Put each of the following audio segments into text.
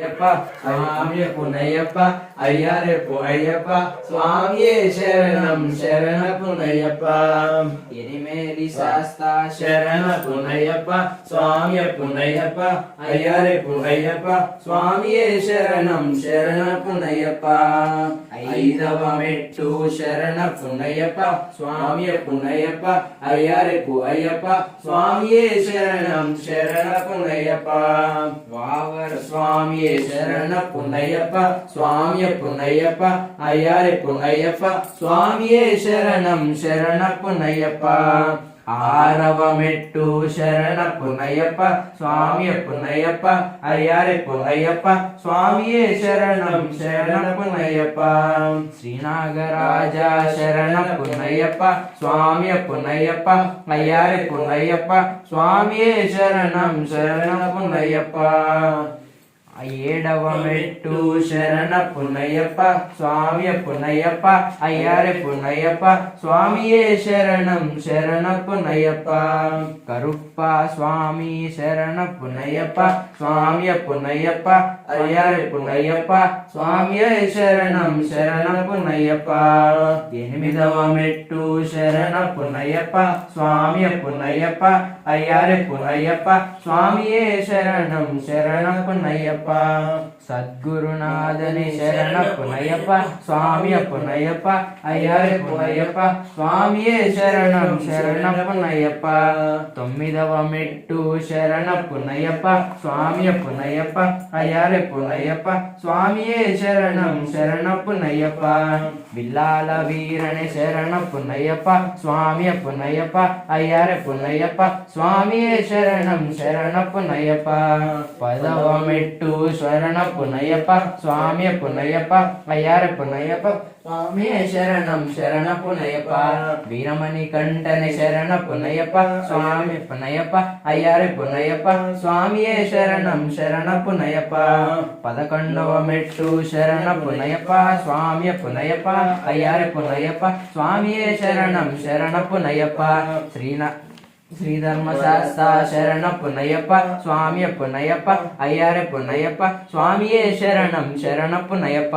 ஐயப்பா சுவாமியே புனையப்பா ஐயாரே புகையப்பா சுவாமியே சரணம் சரண புனையப்பா எரிமேலி சாஸ்தா சரண புனையப்பா சுவாமிய புனையப்பா ஐயாரே புகையப்பா சுவாமியே சரணம் சரண புனையப்பா ಐದವಮೆಟ್ಟು ಶರಣ ಪುನಯಪ್ಪ ಸ್ವಾಮಿಯ ಪುನಯಪ್ಪ ಅಯ್ಯಾರೆ ಪುಯ್ಯಪ್ಪ ಸ್ವಾಮಿಯೇ ಶರಣಂ ಶರಣ ಪುನಯಪ್ಪ ವಾವರ சுவாமியே சரண புன்னையப்பா சுவாமிய புன்னையப்பா ஐயாரே புன்னையப்பா சுவாமியே சரணம் சரண புன்னையப்பா ஆரவமெட்டு சரண புன்னையப்பா சுவாமிய புன்னையப்பா ஐயாரே புன்னையப்பா சுவாமியே சரணம் சரண புன்னையப்பா ஸ்ரீநாகராஜா சரண புன்னையப்பா சுவாமிய புன்னையப்பா ஐயாரே புன்னையப்பா சுவாமியே சரணம் சரண புன்னையப்பா ఏడవ మెట్టు శరణ పునయ్యప్ప స్వామి పునయ్యప్ప అయ్యారె పునయ్యప్ప స్వామియే శరణం శరణ పునయ్యప్ప కరుప్ప స్వామి శరణ పునయ్యప్ప స్వామి పునయ్యప్ప అయ్యారె పునయ్యప్ప స్వామియే శరణం శరణ పునయ్యప్ప ఎనిమిదవ మెట్టు శరణ పునయ్యప్ప స్వామి పునయ్యప్ప అయ్యారె పునయ్యప్ప స్వామియే శరణం శరణ పునయ్యప్ప సద్గురునాథని శరణ పునయ్యప్ప స్వామి పునయ్యప్ప అయ్యారె పునయ్యప్ప స్వామియే శరణం శరణ పునయ్యప్ప తొమ్మిదవ మెట్టు శరణ పునయ్యప్ప స్వామి పునయ్యప్ప అయ్యారె పునయ్యప్ప స్వామియే శరణం శరణ పునయ్యప్ప బిల్లాల వీరని శరణ పునయ్యప్ప స్వామి పునయ్యప్ప అయ్యారె పునయ్యప్ప స్వామియే శరణం శరణ పునయ్యప్ప పదవ మెట్టు శరణ పునయ్యప్ప స్వామి పునయ్యప్ప అయ్యారె పునయ్యప్ప స్వామియే శరణం శరణ పునయ్యప్ప వీరమణి కంఠని శరణ పునయ్యప్ప స్వామి పునయ్యప్ప అయ్యారె పునయ్యప్ప స్వామియే శరణం శరణ పునయ్యప్ప పదకొండవ మెట్టు శరణ పునయ్యప్ప స్వామి పునయ్యప్ప అయ్యారె పునయ్యప్ప స్వామియే శరణం శరణ పునయ్యప్ప శ్రీనా శ్రీధర్మ శాస్తా శరణ పునయప్ప స్వామి పునయప్ప అయ్యారె పునయప్ప స్వామియే శరణం శరణ పునయప్ప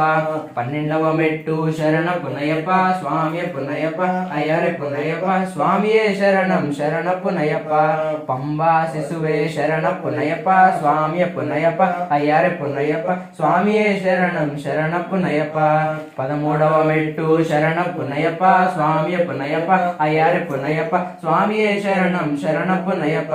పన్నెండవ మెట్టు శరణ పునయప్ప స్వామి పునయప్ప అయ్యారె పునయప్ప స్వామియే శరణం శరణ పునయప్ప పంబా శిశువే శరణ పునయప్ప స్వామి పునయప్ప అయ్యారె పునయప్ప స్వామియే శరణం శరణ పునయప్ప పదమూడవ మెట్టు శరణ పునయప్ప స్వామి పునయప్ప అయ్యారె పునయప్ప స్వామియే శరణం శరణం శరణ పునయప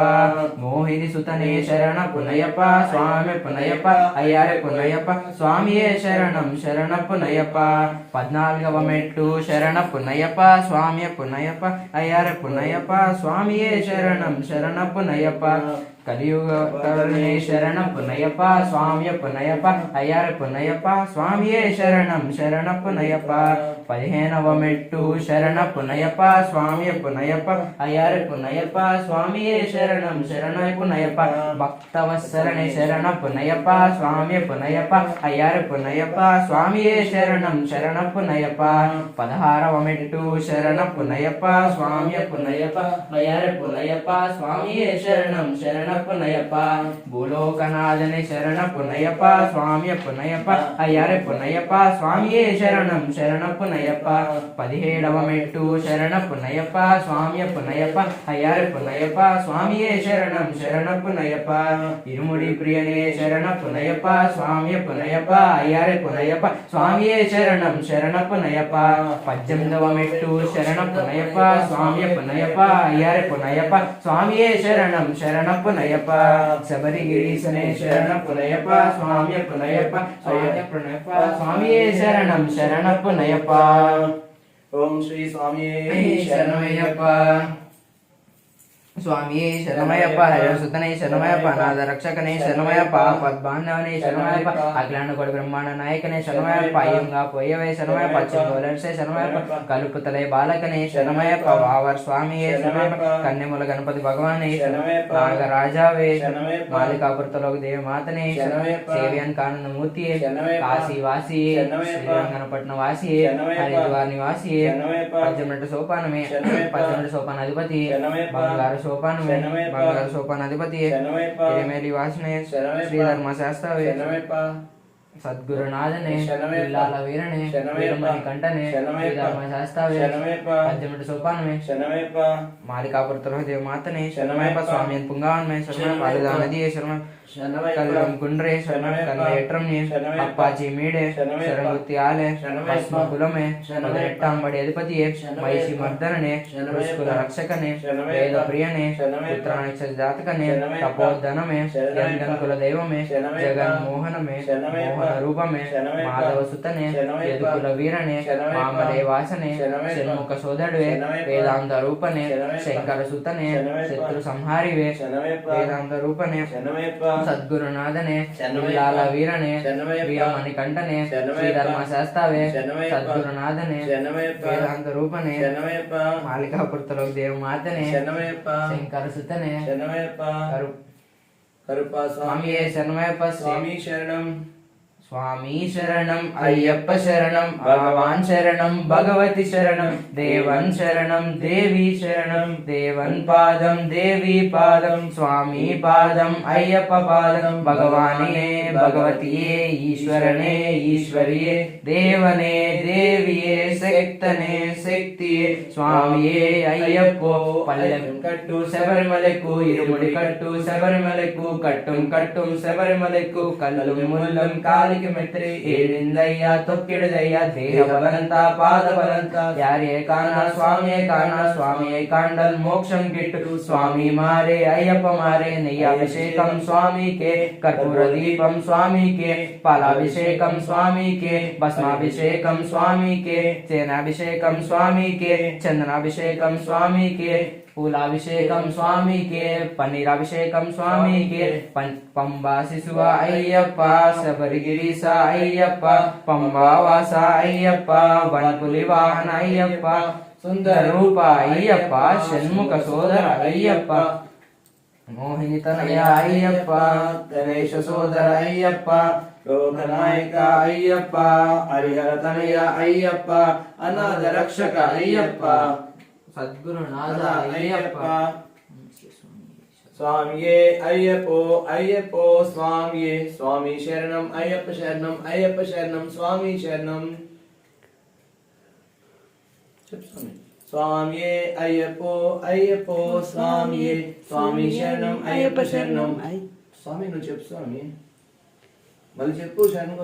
మోహిని సుతనే శరణ పునయప స్వామి పునయప అయ్యారె పునయప స్వామియే శరణం శరణ పునయప పద్నాలుగవ మెట్టు శరణ పునయప స్వామి పునయప అయ్యారె పునయప స్వామియే శరణం శరణ పునయప పునయ్యప్ప కలియుగ కరుణే శరణ. పునయ్యప్ప స్వామి పునయ్యప్ప అయ్యార. పునయ్యప్ప స్వామియే శరణం. శరణ పునయ్యప్ప పదిహేనవ మెట్టు. శరణ పునయ్యప్ప స్వామి పునయ్యప్ప అయ్యార. పునయ్యప్ప స్వామియే శరణం. శరణ పునయ్యప్ప భక్తవత్సరణి శరణ. పునయ్యప్ప స్వామి పునయ్యప్ప అయ్యార. పునయ్యప్ప స్వామియే శరణం. శరణ పునయ్యప్ప పదహారవ మెట్టు. శరణ పునయ్యప్ప స్వామి పునయ్యప్ప అయ్యార. పునయ్యప్ప స్వామియే శరణం. శరణ పునయప భూలోకనాథని శరణ పునయప స్వామి పునయప అయ్యారె పునయప స్వామియే శరణం శరణ పునయప పదిహేడవ మెట్టు శరణ పునయప స్వామి పునయప అయ్యారె పునయప స్వామియే శరణం శరణ పునయప ఇరుముడి ప్రియనే శరణ పునయప స్వామి పునయప అయ్యారె పునయప స్వామియే శరణం శరణ పునయప పద్దెనిమిదవ మెట్టు శరణ పునయప స్వామి పునయప అయ్యారె పునయప స్వామియే శరణం శరణ పునయ్యప్ప புனையப்பா சபரிகிரீசனே சரணம் புனையப்பா சுவாமிய புனையப்பா சுவாமிய புனையப்பா சுவாமியே சரணம் சரண புனையப்பா ஓம் ஸ்ரீ சுவாமியே சரணமையப்பா ಸ್ವಾಮಿಯೇ ಶರಣಮಯಪ್ಪ ಹರಿಸುತನೇ ಶರಣಮಯಪ್ಪ ನಾದ ರಕ್ಷಕನೇ ಶರಣಮಯಪ್ಪ ಪದ್ಮಾನವನೇ ಶರಣಮಯಪ್ಪ ಅಜ್ಞಾನಗಳ ಬ್ರಹ್ಮಾಂಡ ನಾಯಕನೇ ಶರಣಮಯಪ್ಪ ಅಯ್ಯಂಗ ಪೊಯ್ಯವೇ ಶರಣಮಯಪ್ಪ ಚಿಂಗೋಲರ್ಸೆ ಶರಣಮಯಪ್ಪ ಕಲುಪುತಲೆ ಬಾಲಕನೇ ಶರಣಮಯಪ್ಪ ವಾವರ್ ಸ್ವಾಮಿಯೇ ಶರಣಮಯಪ್ಪ ಕನ್ನೆಮೂಲ ಗಣಪತಿ ಭಗವಾನೇ ನಾಗರಾಜಾವೇ ಮಾಲಿಕಾಪುರತಲೋಕ ದೇವ ಮಾತನೇ ಸೇವಿಯನ್ ಕಾನಂದ ಮೂರ್ತಿಯೇ ಕಾಶಿ ವಾಸಿಯೇ ಶ್ರೀರಂಗನಪಟ್ಟಣ ವಾಸಿಯೇ ಹರಿದ್ವಾರ್ ನಿವಾಸಿಯೇ ಪಂಚಮಟ ಸೋಪಾನಮೇ ಪಂಚಮಟ ಸೋಪಾನ ಅಧಿಪತಿ ಬಂಗಾರ ಸೋಪಾನ శరణమయ్యప్ప. బంగారు సోపానమే శరణమయ్యప్ప. బంగారు సోపానాధిపతియే శరణమయ్యప్ప. ఎరిమేలి వాసనే శరణమయ్యప్ప. శ్రీధర్మ శాస్త్రవే శరణమయ్యప్ప సద్గురునాథనే. ఇల్లాల వీరనే. వీరమణి. శ్రీధర్మ శాస్త్రవే శరణమయ్యప్ప. పద్దెనిమిది సోపానమే శరణమయ్యప్ప మాలికాపుర దేవ మాతనే. శరణమయ్యప్ప స్వామి అని పుంగావన్మే శరణమయ్య శరణమయ్యప్ప. కల్లం గుండ్రే శరణమయ్యప్ప. అప్పాచి మీడే. భస్మ కులమే. మొదలెట్టాంబడి అధిపతియే. మహిషి మర్దననే. ఋషుకుల రక్షకనే. వేద ప్రియనే. పుత్రానక్ష జాతకనే. తపోధనమే శరణమయ్యప్ప. గంకుల దైవమే. జగన్మోహనమే. మోహన రూపమే. మాధవ సుతనే. యదుకుల వీరనే. మామరే వాసనే. షణ్ముఖ సోదరుడే. వేదాంత రూపనే. శంకర సుతనే. శత్రు సంహారివే. వేదాంత రూపనే సద్గురునాథనే శరణమయ్యప్ప. విల్లాల వీరనే. శ్రీధర్మ శాస్త్రవే శరణమయ్యప్ప. సద్గురునాథనే శరణమయ్యప్ప. వేదాంత రూపనే శరణమయ్యప్ప మాలికాపురతలో దేవమాతనే శరణమయ్యప్ప శంకర సుతనే కరుపా స్వామి శరణమయ్యప్ప స్వామి శరణం சுவாமி சரணம் ஐயப்ப சரணம் பகவான் சரணம் பகவதி சரணம் தேவன் சரணம் தேவி சரணம் தேவன் பாதம் தேவி பாதம் சுவாமி பாதம் ஐயப்ப பாதம் பகவானே பகவதியே ஈஸ்வரனே ஈஸ்வரியே தேவனே தேவியே சக்தனே சக்தியே சுவாமியே ஐயப்போ பல்லவன் கட்டு சபரிமலைக்கு இருமுடி கட்டு சபரிமலைக்கு கட்டும் கட்டும் சபரிமலைக்கு கல்லும் முள்ளும் காலிக்கு மெத்திரி எழுந்தையா தொக்கிடுதையா தேக பலந்தா பாத பலந்தா யாரே காணா சுவாமியே காணா சுவாமியை காண்டல் மோட்சம் கிட்டு. சுவாமி மாறே ஐயப்ப மாறே நெய்யாபிஷேகம் சுவாமிக்கே. கற்பூர தீபம் சுவாமிக்கே பாலாபிஷேகம் சுவாமிக்கே பஸ்மாபிஷேகம் சுவாமிக்கே. तेनाभिषेकं स्वामी के चंदनाभिषेक स्वामी के फूलाभिषेक स्वामी के पनीराभिषेक स्वामी के पम्बा शिशुवा अय्यप्पा, शबरिगिरिसा अय्यप्पा पम्बा वासा अय्यप्पा वनपुलि वाहन अय्यप्पा सुंदर रूप अय्यप्पा, षण्मुख सोदर अय्यप्पा मोहिनी तनय अय्यप्पा, गणेश सोदर अय्यप्पा ಶೋಧನಾಯಕ ಅಯ್ಯಪ್ಪ ಹರಿಹರತನಯ ಅಯ್ಯಪ್ಪ ಅನಾಥ ರಕ್ಷಕ ಅಯ್ಯಪ್ಪ ಸದ್ಗುರುನಾಥ ಅಯ್ಯಪ್ಪ ಸ್ವಾಮಿಯೇ ಅಯ್ಯಪ್ಪೋ ಅಯ್ಯಪ್ಪೋ ಸ್ವಾಮಿಯೇ ಸ್ವಾಮಿ ಶರಣಂ ಅಯ್ಯಪ್ಪ ಶರಣಂ ಅಯ್ಯಪ್ಪ ಶರಣಂ ಸ್ವಾಮಿ ಶರಣಂ ಸ್ವಾಮಿ स्वाम्ये अय्यपो अय्यपो स्वाम्ये स्वामी शरणम अय्यप शरणम स्वामी नु चेप स्वामी మళ్ళీ చెప్పు శరణం